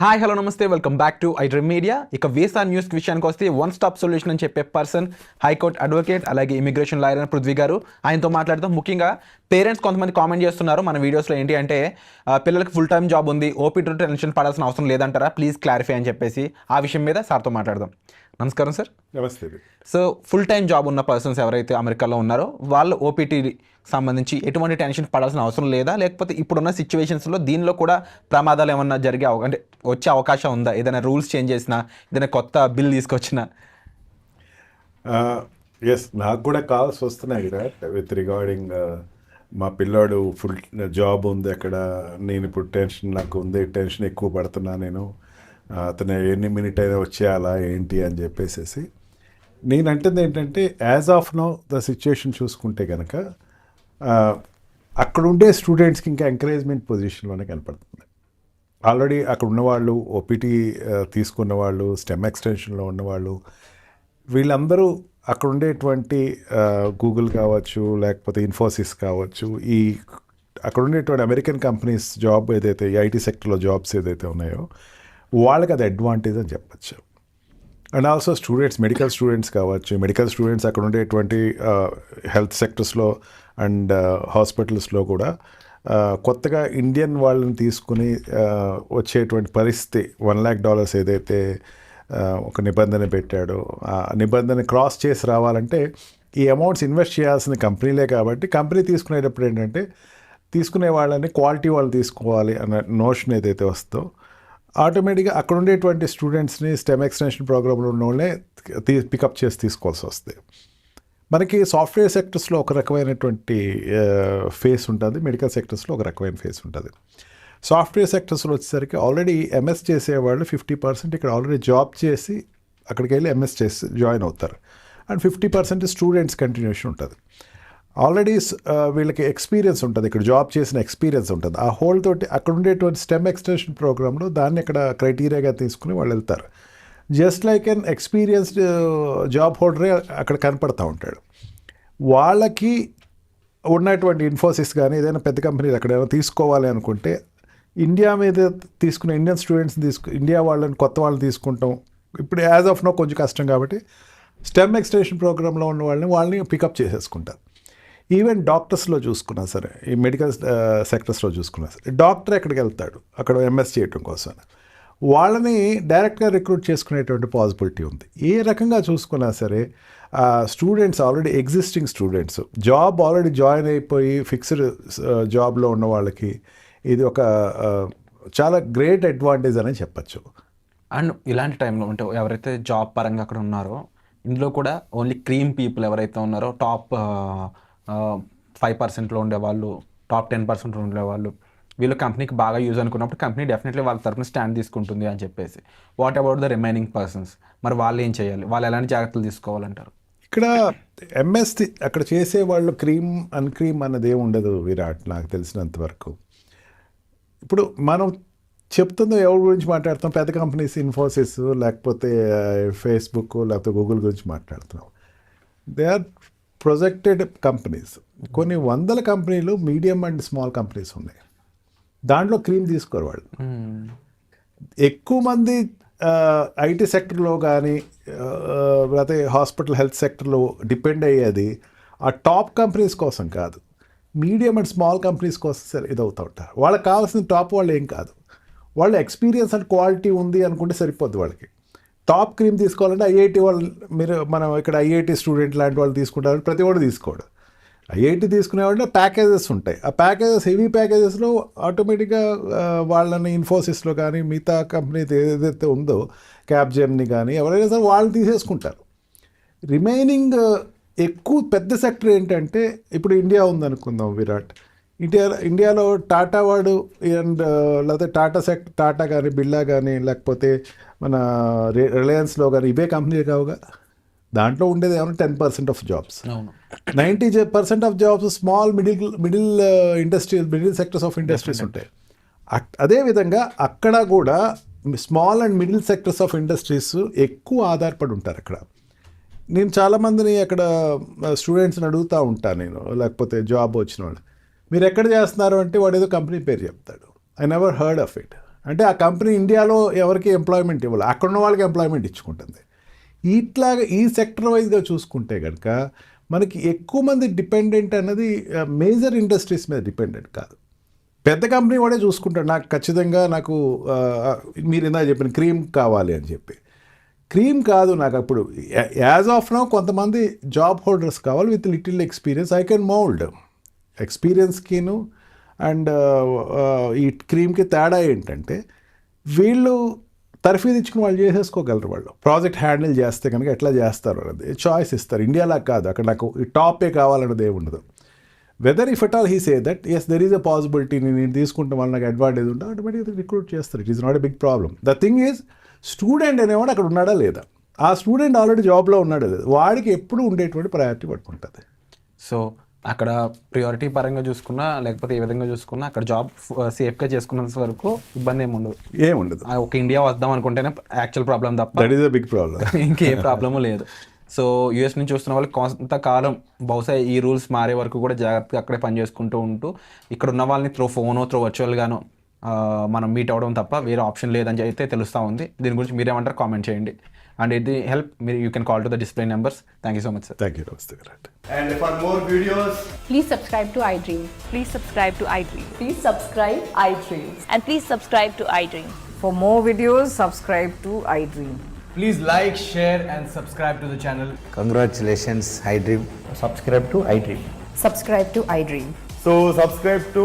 Hi hello నమస్తే. Welcome back to I dream media. ఇక visa news విషయానికి వస్తే వన్ స్టాప్ సొల్యూషన్ అని చెప్పే పర్సన్ హైకోర్టు అడ్వకేట్ అలాగే ఇమిగ్రేషన్ లాయర్ అని పృథ్వీ గారు ఆయనతో మాట్లాడుతూ ముఖ్యంగా పేరెంట్స్ కొంతమంది కామెంట్ చేస్తున్నారు. మన వీడియోస్లో ఏంటి అంటే పిల్లలకు పిల్లలకి ఫుల్ టైం జాబ్ ఉంది ఓపీటీ టెన్షన్ పడాల్సిన అవసరం లేదంటారా? ప్లీజ్ క్లారిఫై అని చెప్పేసి ఆ విషయం మీద సార్తో మాట్లాడదాం. నమస్కారం సార్. నమస్తే. సో ఫుల్ టైం జాబ్ ఉన్న పర్సన్స్ ఎవరైతే అమెరికాలో ఉన్నారో వాళ్ళు ఓపీటీ సంబంధించి ఎటువంటి టెన్షన్ పడాల్సిన అవసరం లేదా? లేకపోతే ఇప్పుడున్న సిచ్యువేషన్స్లో దీనిలో కూడా ప్రమాదాలు ఏమన్నా జరిగే అంటే వచ్చే అవకాశం ఉందా? ఏదైనా రూల్స్ చేంజ్ చేసినా ఏదైనా కొత్త బిల్ తీసుకొచ్చినా? ఎస్ నాకు కూడా కాల్స్ వస్తున్నాయి విరాట్ విత్ రిగార్డింగ్ మా పిల్లాడు ఫుల్ జాబ్ ఉంది అక్కడ నేను ఇప్పుడు టెన్షన్ నాకు ఉంది టెన్షన్ ఎక్కువ పడుతున్నా నేను. అతను ఎన్ని మినిట్ అయినా వచ్చేయాలా ఏంటి అని చెప్పేసేసి. నేను అంటుంది ఏంటంటే as of no the situation చూసుకుంటే కనుక అక్కడ ఉండే స్టూడెంట్స్కి ఇంకా ఎంకరేజ్మెంట్ పొజిషన్లోనే కనపడుతుంది. ఆల్రెడీ అక్కడ ఉన్నవాళ్ళు ఓపీటీ తీసుకున్న వాళ్ళు స్టెమ్ ఎక్స్టెన్షన్లో ఉన్నవాళ్ళు వీళ్ళందరూ అక్కడ ఉండేటువంటి గూగుల్ కావచ్చు లేకపోతే ఇన్ఫోసిస్ కావచ్చు ఈ అక్కడ ఉండేటువంటి అమెరికన్ కంపెనీస్ జాబ్ ఏదైతే ఐటీ సెక్టర్లో జాబ్స్ ఏదైతే ఉన్నాయో వాళ్ళకి అది అడ్వాంటేజ్ అని చెప్పచ్చు. And also students medical students కావచ్చు మెడికల్ స్టూడెంట్స్ అక్కడ ఉండేటువంటి హెల్త్ సెక్టర్స్లో అండ్ హాస్పిటల్స్లో కూడా కొత్తగా ఇండియన్ వాళ్ళని తీసుకుని వచ్చేటువంటి పరిస్థితి వన్ ల్యాక్ డాలర్స్ ఏదైతే ఒక నిబంధన పెట్టాడో ఆ నిబంధన క్రాస్ చేసి రావాలంటే ఈ అమౌంట్స్ ఇన్వెస్ట్ చేయాల్సిన కంపెనీలే కాబట్టి కంపెనీ తీసుకునేటప్పుడు ఏంటంటే తీసుకునే వాళ్ళని క్వాలిటీ వాళ్ళు తీసుకోవాలి అన్న నోషన్ ఏదైతే వస్తుందో ఆటోమేటిక్గా అక్కడ ఉండేటువంటి స్టూడెంట్స్ని స్టెమ్ ఎక్స్టెన్షన్ ప్రోగ్రాంలో ఉన్న వాళ్ళే తీ పికప్ చేసి తీసుకోవాల్సి వస్తుంది మనకి సాఫ్ట్వేర్ సెక్టర్స్లో ఒక రకమైనటువంటి ఫేస్ ఉంటుంది. మెడికల్ సెక్టర్స్లో ఒక రకమైన ఫేస్ ఉంటుంది. సాఫ్ట్వేర్ సెక్టర్స్లో వచ్చేసరికి ఆల్రెడీ ఎంఎస్ చేసేవాళ్ళు ఫిఫ్టీ పర్సెంట్ ఇక్కడ ఆల్రెడీ జాబ్ చేసి అక్కడికి వెళ్ళి ఎంఎస్ చేసి జాయిన్ అవుతారు. And fifty percent students continuation ఉంటుంది. ఆల్రెడీ వీళ్ళకి ఎక్స్పీరియన్స్ ఉంటుంది. ఇక్కడ జాబ్ చేసిన ఎక్స్పీరియన్స్ ఉంటుంది. ఆ హోల్ తోటి అక్కడ ఉండేటువంటి స్టెమ్ ఎక్స్టెన్షన్ ప్రోగ్రాంలో దాన్ని ఇక్కడ క్రైటీరియాగా తీసుకుని వాళ్ళు వెళ్తారు. Just like an experienced job హోల్డరే అక్కడ కనపడతా ఉంటాడు. వాళ్ళకి ఉన్నటువంటి ఇన్ఫోసిస్ కానీ ఏదైనా పెద్ద కంపెనీలు అక్కడ ఏమైనా తీసుకోవాలి అనుకుంటే ఇండియా మీద తీసుకునే ఇండియన్ స్టూడెంట్స్ని తీసుకు ఇండియా వాళ్ళని కొత్త వాళ్ళని తీసుకుంటాం. ఇప్పుడు యాజ్ ఆఫ్ నో కొంచెం కష్టం కాబట్టి స్టెమ్ ఎక్స్టెన్షన్ ప్రోగ్రాంలో ఉన్న వాళ్ళని వాళ్ళని పికప్ చేసేసుకుంటారు. ఈవెన్ డాక్టర్స్లో చూసుకున్నా సరే ఈ మెడికల్ సెక్టర్స్లో చూసుకున్నా సరే డాక్టర్ ఎక్కడికి వెళ్తాడు? అక్కడ ఎంఎస్ చేయటం కోసం. వాళ్ళని డైరెక్ట్గా రిక్రూట్ చేసుకునేటువంటి పాసిబిలిటీ ఉంది. ఏ రకంగా చూసుకున్నా సరే students already existing students. Job already join అయిపోయి ఫిక్స్డ్ జాబ్లో ఉన్న వాళ్ళకి ఇది ఒక చాలా గ్రేట్ అడ్వాంటేజ్ అని చెప్పచ్చు. అండ్ ఇలాంటి టైంలో అంటే ఎవరైతే జాబ్ పరంగా అక్కడ ఉన్నారో ఇందులో కూడా ఓన్లీ క్రీమ్ పీపుల్ ఎవరైతే ఉన్నారో టాప్ ఫైవ్ పర్సెంట్లో ఉండేవాళ్ళు టాప్ టెన్ పర్సెంట్లో ఉండేవాళ్ళు వీళ్ళు కంపెనీకి బాగా యూజ్ అనుకున్నప్పుడు కంపెనీ డెఫినెట్లీ వాళ్ళ తరఫున స్టాండ్ తీసుకుంటుంది అని చెప్పేసి. What about the remaining persons మరి వాళ్ళు ఏం చేయాలి? వాళ్ళు ఎలాంటి జాగ్రత్తలు తీసుకోవాలంటారు? ఇక్కడ ఎంఎస్ అక్కడ చేసే వాళ్ళు క్రీమ్ అన్ క్రీమ్ అన్నది ఏమి ఉండదు విరాట్ నాకు తెలిసినంత వరకు. ఇప్పుడు మనం చెప్తుందో ఎవరి గురించి మాట్లాడుతాం? పెద్ద కంపెనీస్ ఇన్ఫోసిస్ లేకపోతే ఫేస్బుక్ లేకపోతే గూగుల్ గురించి మాట్లాడుతున్నాం. They are projected companies. కొన్ని వందల కంపెనీలు మీడియం అండ్ స్మాల్ కంపెనీస్ ఉన్నాయి. దాంట్లో క్రీమ్ తీసుకోరు వాళ్ళు. ఎక్కువ మంది ఐటీ సెక్టర్లో కానీ లేకపోతే హాస్పిటల్ హెల్త్ సెక్టర్లో డిపెండ్ అయ్యేది ఆ టాప్ కంపెనీస్ కోసం కాదు. మీడియం అండ్ స్మాల్ కంపెనీస్ కోసం సరే ఇదవుతూ ఉంటారు. వాళ్ళకి కావాల్సిన టాప్ వాళ్ళు ఏం కాదు. వాళ్ళు ఎక్స్పీరియన్స్ అండ్ క్వాలిటీ ఉంది అనుకుంటే సరిపోద్ది వాళ్ళకి. టాప్ క్రీమ్ తీసుకోవాలంటే ఐఐటి వాళ్ళు మీరు మనం ఇక్కడ ఐఐటి స్టూడెంట్ లాంటి వాళ్ళు తీసుకుంటారు ప్రతి వాడు తీసుకోడు. ఐఐటి తీసుకునేవాడిలో ప్యాకేజెస్ ఉంటాయి. ఆ ప్యాకేజెస్ హెవీ ప్యాకేజెస్లో ఆటోమేటిక్గా వాళ్ళని ఇన్ఫోసిస్లో కానీ మిగతా కంపెనీ ఏదైతే ఉందో క్యాబ్ జెమ్ని కానీ ఎవరైనా సరే వాళ్ళు తీసేసుకుంటారు. రిమైనింగ్ ఎక్కువ పెద్ద సెక్టర్ ఏంటంటే ఇప్పుడు ఇండియా ఉందనుకుందాం విరాట్. ఇండియా ఇండియాలో టాటా వాడు అండ్ లేకపోతే టాటా సెక్ టాటా కానీ బిర్లా కానీ లేకపోతే మన రి- రిలయన్స్లో కానీ ఇవే కంపెనీలు కావుగా దాంట్లో ఉండేది ఏమన్నా టెన్ పర్సెంట్ ఆఫ్ జాబ్స్. అవును. Ninety percent of jobs small middle middle industry middle sectors of industries ఉంటాయి. అదేవిధంగా అక్కడ కూడా small and middle sectors of industries ఎక్కువ ఆధారపడి ఉంటారు అక్కడ. నేను చాలామందిని అక్కడ స్టూడెంట్స్ని అడుగుతూ ఉంటాను నేను లేకపోతే జాబ్ వచ్చిన వాళ్ళు. మీరు ఎక్కడ చేస్తున్నారు అంటే వాడు ఏదో కంపెనీ పేరు చెప్తాడు. I never heard of it అంటే ఆ కంపెనీ ఇండియాలో ఎవరికి ఎంప్లాయ్మెంట్ ఇవ్వాలి. అక్కడ ఉన్న వాళ్ళకి ఎంప్లాయ్మెంట్ ఇచ్చుకుంటుంది. ఇట్లాగా ఈ సెక్టర్ వైజ్గా చూసుకుంటే కనుక మనకి ఎక్కువ మంది డిపెండెంట్ అన్నది మేజర్ ఇండస్ట్రీస్ మీద డిపెండెంట్ కాదు. పెద్ద కంపెనీ వాడే చూసుకుంటాడు. నాకు ఖచ్చితంగా నాకు మీరు ఇందా చెప్పిన క్రీమ్ కావాలి అని చెప్పి. క్రీమ్ కాదు నాకు అప్పుడు. యాజ్ ఆఫ్ నౌ కొంతమంది జాబ్ హోల్డర్స్ కావాలి with little experience I can mould ఎక్స్పీరియన్స్కిను and ఈ క్రీమ్కి తేడా ఏంటంటే వీళ్ళు తర్ఫీదు ఇచ్చుకుని వాళ్ళు చేసేసుకోగలరు వాళ్ళు. ప్రాజెక్ట్ హ్యాండిల్ చేస్తే కనుక ఎట్లా చేస్తారు అనేది చాయిస్ ఇస్తారు. ఇండియాలా కాదు. అక్కడ నాకు ఈ టాపే కావాలన్నది ఏమి ఉండదు. Whether if at all he say that yes there is a possibility నేను తీసుకుంటే వాళ్ళు నాకు అడ్వాంటేజ్ ఉంటే ఆటోమేటిక్గా రిక్రూట్ చేస్తారు. It is not a big problem the thing is student అనేవాడు అక్కడ ఉన్నాడా లేదా? ఆ స్టూడెంట్ ఆల్రెడీ జాబ్లో ఉన్నాడా లేదా? వాడికి ఎప్పుడు ఉండేటువంటి ప్రయారిటీ పట్టుకుంటుంది. సో అక్కడ ప్రియారిటీ పరంగా చూసుకున్నా లేకపోతే ఏ విధంగా చూసుకున్నా అక్కడ జాబ్ సేఫ్గా చేసుకున్నంత వరకు ఇబ్బంది ఏమి ఉండదు. ఏముండదు. ఒక ఇండియా వద్దాం అనుకుంటేనే యాక్చువల్ ప్రాబ్లం తప్ప that is a big problem ఇంకే ప్రాబ్లము లేదు. సో యూఎస్ నుంచి చూస్తున్న వాళ్ళకి కొంతకాలం బహుశా ఈ రూల్స్ మారే వరకు కూడా జాగ్రత్తగా అక్కడే పని చేసుకుంటూ ఉంటూ ఇక్కడ ఉన్న వాళ్ళని త్రో ఫోనో త్రో వర్చువల్గానో మనం మీట్ అవ్వడం తప్ప వేరే ఆప్షన్ లేదని అయితే తెలుస్తూ ఉంది. దీని గురించి మీరేమంటారు కామెంట్ చేయండి. అండ్ ఇది హెల్ప్ మీరు you can call to the display numbers thank you so much sir thank you నమస్తే and for more videos please subscribe to I dream please subscribe to I dream please subscribe I dream and please subscribe to I dream for more videos subscribe to I dream please like share and subscribe to the channel congratulations I dream subscribe to I dream subscribe to I dream so subscribe to